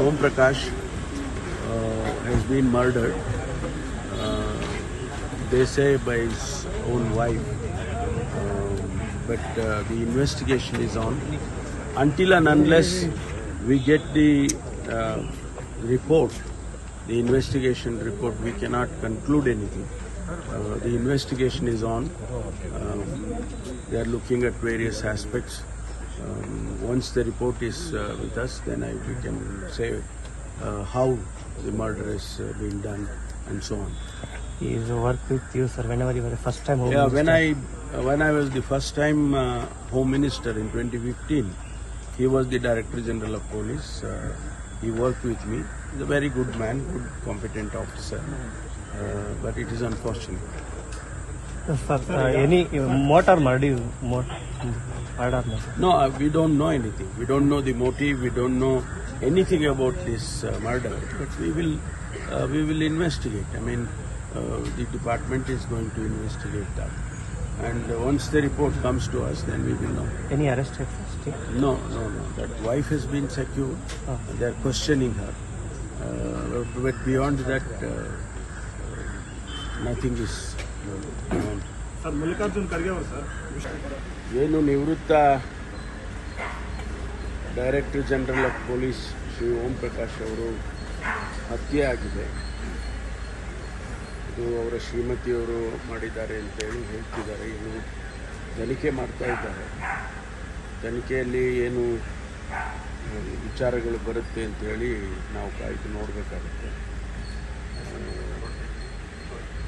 Om Prakash uh, has been murdered. Uh, they say by his own wife, um, but uh, the investigation is on. Until and unless we get the uh, report, the investigation report, we cannot conclude anything. Uh, the investigation is on. Um, they are looking at various aspects. Um, once the report is uh, with us, then I, we can say uh, how the murder is uh, being done and so on. He is work with you, sir. Whenever you were the first time home Yeah, when minister. I when I was the first time uh, Home Minister in 2015, he was the Director General of Police. Uh, he worked with me. He's a very good man, good competent officer. Uh, but it is unfortunate. Sir, uh, any uh, motor murder, murder, no, uh, we don't know anything. We don't know the motive. We don't know anything about this uh, murder. But we will, uh, we will investigate. I mean, uh, the department is going to investigate that. And uh, once the report comes to us, then we will know. Any arrest arrested still? No, no, no. That wife has been secured. Oh. They are questioning her. Uh, but beyond that, uh, nothing is uh. Sir, Mallikarjun Kharge ಅವರು sir. ಏನು ನಿವೃತ್ತ director general of police Shri Om Prakash ಅವರು ಹತ್ಯೆ ಆಗಿದೆ. ಇದು ಅವರ ಶ್ರೀಮತಿಯವರು ಮಾಡಿದ್ದಾರೆ ಅಂತೇಳಿ ಹೇಳ್ತಿದ್ದಾರೆ. ಇನ್ನು ತನಿಖೆ ಮಾಡ್ತಾ ಇದ್ದಾರೆ. ತನಿಖೆಯಲ್ಲಿ ಏನು ವಿಚಾರಗಳು ಬರುತ್ತೆ ಅಂತೇಳಿ ನಾವು ಕಾಯ್ದು ನೋಡಬೇಕಾಗುತ್ತೆ.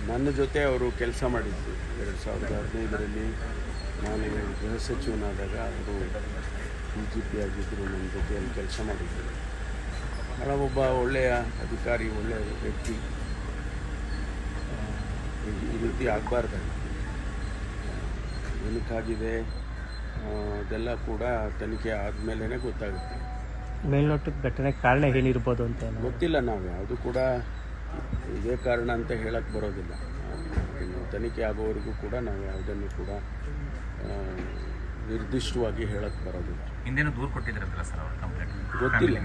ನನ್ನ ಜೊತೆ ಅವರು ಕೆಲಸ ಮಾಡಿದ್ರು. ಎರಡು ಸಾವಿರದ ಹದಿನೈದರಲ್ಲಿ ನಾನು ಗೃಹ ಸಚಿವನಾದಾಗ ಅವರು ಬಿ ಜಿ ಪಿ ಆಗಿದ್ದರು ನನ್ನ ಜೊತೆಯಲ್ಲಿ ಕೆಲಸ ಮಾಡಿದ್ದರು ಬಹಳ ಒಬ್ಬ ಒಳ್ಳೆಯ ಅಧಿಕಾರಿ ಒಳ್ಳೆಯ ವ್ಯಕ್ತಿ. ಈ- ರೀತಿ ಆಗಬಾರ್ದಾಗಿತ್ತು. ಏನಕ್ಕಾಗಿದೆ? ಅದೆಲ್ಲ ಕೂಡ ತನಿಖೆ ಆದಮೇಲೆ ಗೊತ್ತಾಗುತ್ತೆ. ಮೇಲ್ನೋಟದ ಘಟನೆ ಕಾರಣ ಏನಿರ್ಬೋದು ಅಂತ ಗೊತ್ತಿಲ್ಲ ನಾವು. ಯಾವುದು ಕೂಡ ಇದೇ ಕಾರಣ ಅಂತ ಹೇಳಕ್ಕೆ ಬರೋದಿಲ್ಲ. ಇನ್ನು ತನಿಖೆ ಆಗೋವರೆಗೂ ಕೂಡ ನಾವು ಯಾವುದನ್ನು ಕೂಡ ನಿರ್ದಿಷ್ಟವಾಗಿ ಹೇಳಕ್ಕೆ ಬರೋದಿಲ್ಲ. ಹಿಂದೇನು ದೂರು ಕೊಟ್ಟಿದ್ರಂತಲ್ಲ ಸರ್ ಅವರು ಕಂಪ್ಲೇಂಟ್? ಗೊತ್ತಿಲ್ಲ.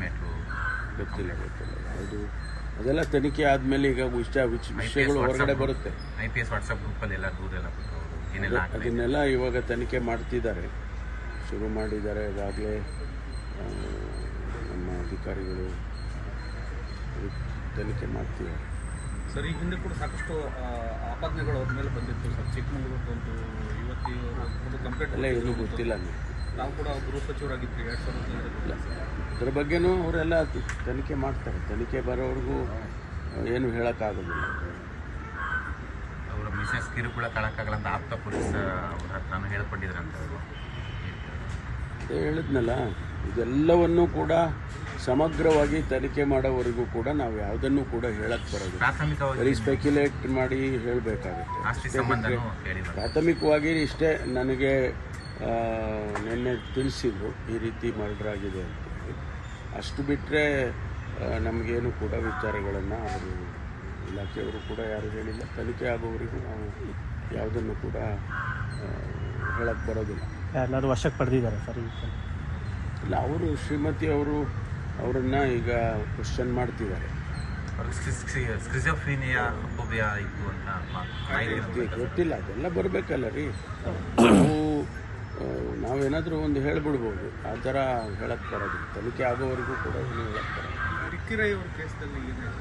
ಗೊತ್ತಿಲ್ಲ ಗೊತ್ತಿಲ್ಲ. ಅದು ಅದೆಲ್ಲ ತನಿಖೆ ಆದಮೇಲೆ ಈಗ ವಿಷಯ ವಿಷಯಗಳು ಹೊರಗಡೆ ಬರುತ್ತೆ. ಐ ಪಿ ಎಸ್ ವಾಟ್ಸಪ್ ಗ್ರೂಪಲ್ಲಿ ಎಲ್ಲ ದೂರೆಲ್ಲ ಅದನ್ನೆಲ್ಲ ಇವಾಗ ತನಿಖೆ ಮಾಡ್ತಿದ್ದಾರೆ. ಶುರು ಮಾಡಿದ್ದಾರೆ ಈಗಾಗಲೇ ನಮ್ಮ ಅಧಿಕಾರಿಗಳು ತನಿಖೆ ಮಾಡ್ತೀವಿ. ಸರ್ ಈ ಹಿಂದೆ ಕೂಡ ಸಾಕಷ್ಟು ಆಪಾದನೆಗಳು ಅವ್ರ ಮೇಲೆ ಬಂದಿತ್ತು. ಸರ್ ಚಿಕ್ಕಮಗಳೂರು ಒಂದು ಯುವತಿ ಒಂದು ಕಂಪ್ಲೇಂಟ್ ಅಲ್ಲ ಏನೂ ಗೊತ್ತಿಲ್ಲ ನಾವು ಕೂಡ ಗೃಹ ಸಚಿವರಾಗಿದ್ವಿ ಎರಡು ಸಾವಿರದ ಅದ್ರ ಬಗ್ಗೆನೂ ಅವರೆಲ್ಲ ತನಿಖೆ ಮಾಡ್ತಾರೆ. ತನಿಖೆ ಬರೋವರೆಗೂ ಏನು ಹೇಳೋಕ್ಕಾಗೋದಿಲ್ಲ. ಅವರ ಮಿಸಸ್ ಕಿರುಕುಳ ತಳಕ್ಕಾಗಲ್ಲ ಅಂತ ಆಪ್ತ ಪೊಲೀಸ್ ಅವ್ರ ಹತ್ರನೂ ಹೇಳ್ಕೊಂಡಿದ್ರಂತ ಅವರು. ಅದೇ ಹೇಳಿದ್ನಲ್ಲ. ಇದೆಲ್ಲವನ್ನೂ ಕೂಡ ಸಮಗ್ರವಾಗಿ ತನಿಖೆ ಮಾಡೋವರೆಗೂ ಕೂಡ ನಾವು ಯಾವುದನ್ನು ಕೂಡ ಹೇಳಕ್ ಬರೋದು ಬರೀ ಸ್ಪೆಕ್ಯುಲೇಟ್ ಮಾಡಿ ಹೇಳಬೇಕಾಗುತ್ತೆ. ಆಸ್ತಿ ಸಂಬಂಧನೂ ಹೇಳಿದ್ರು ಪ್ರಾಥಮಿಕವಾಗಿ ಇಷ್ಟೇ ನನಗೆ ನಿನ್ನೆ ತಿಳಿಸಿದ್ರು ಈ ರೀತಿ ಮರ್ಡರ್ ಆಗಿದೆ ಅಂತ ಅಷ್ಟು ಬಿಟ್ಟರೆ ನಮಗೇನು ಕೂಡ ವಿಚಾರಗಳನ್ನು ಅವರು ಇಲಾಖೆಯವರು ಕೂಡ ಯಾರು ಹೇಳಿಲ್ಲ. ತನಿಖೆ ಆಗೋವರೆಗೂ ನಾವು ಯಾವುದನ್ನು ಕೂಡ ಹೇಳಕ್ಕೆ ಬರೋದಿಲ್ಲ. ಎಲ್ಲರೂ ವಶಕ್ಕೆ ಪಡೆದಿದ್ದಾರೆ ಸರ್ ಇಲ್ಲ ಅವರು ಶ್ರೀಮತಿ ಅವರು ಅವರನ್ನು ಈಗ ಕ್ವಶನ್ ಮಾಡ್ತಿದ್ದಾರೆ. ಗೊತ್ತಿಲ್ಲ ಅದೆಲ್ಲ ಬರಬೇಕಲ್ಲ ರೀ. ನಾವು ನಾವೇನಾದರೂ ಒಂದು ಹೇಳ್ಬಿಡ್ಬೋದು. ಆ ಥರ ಹೇಳಕ್ಕೆ ಬರೋದು ತನಿಖೆ ಆಗೋವರೆಗೂ ಕೂಡ ಏನು ಹೇಳಕ್ಕೆ ಬರೋದಿಲ್ಲ.